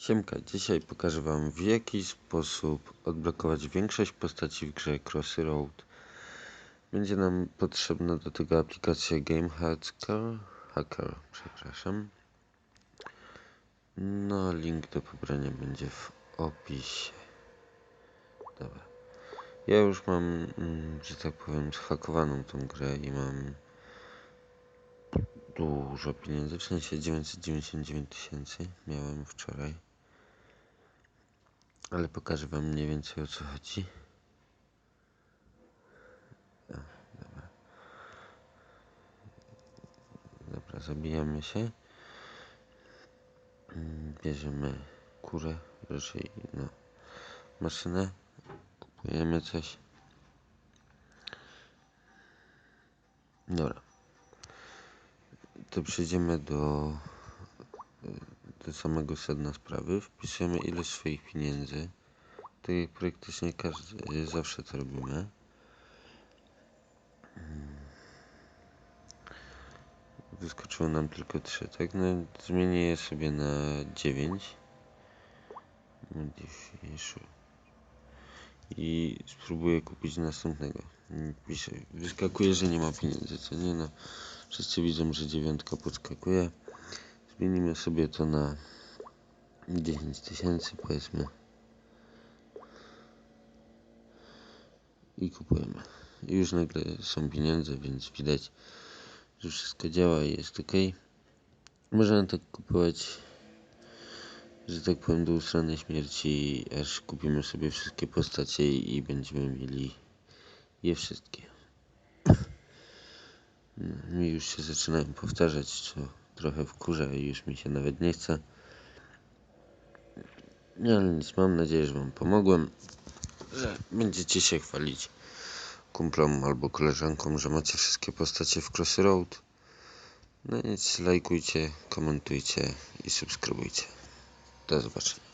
Siemka, dzisiaj pokażę wam w jaki sposób odblokować większość postaci w grze Crossy Road. Będzie nam potrzebna do tego aplikacja Game Hacker, Hacker, przepraszam. No, link do pobrania będzie w opisie. Dobra. Ja już mam, mm, że tak powiem, zhakowaną tą grę i mam dużo pieniędzy, w sensie 999 tysięcy miałem wczoraj. Ale pokażę wam mniej więcej o co chodzi. Dobra. Zabijamy się. Mm, Bierzemy kurę, raczej no, maszynę. Kupujemy coś. Dobra. To przejdziemy do, do samego sedna sprawy. Wpisujemy ilość swoich pieniędzy. Tak jak praktycznie każdy, zawsze to robimy. Wyskoczyło nam tylko 3, tak? No, zmienię je sobie na 9. Modification. I spróbuję kupić następnego. Wyskakuje, że nie ma pieniędzy, co nie? No, wszyscy widzą, że dziewiątka podskakuje. Zmienimy sobie to na 10 tysięcy, powiedzmy. I kupujemy. Już nagle są pieniądze, więc widać, że wszystko działa i jest ok. Możemy tak kupować, że tak powiem, do usranej śmierci, aż kupimy sobie wszystkie postacie i będziemy mieli je wszystkie. No, mi już się zaczynają powtarzać, co trochę wkurza i już mi się nawet nie chce. No ale nic, mam nadzieję, że wam pomogłem, że będziecie się chwalić kumplom albo koleżankom, że macie wszystkie postacie w Crossroad. No nic, lajkujcie, komentujcie i subskrybujcie. Do zobaczenia.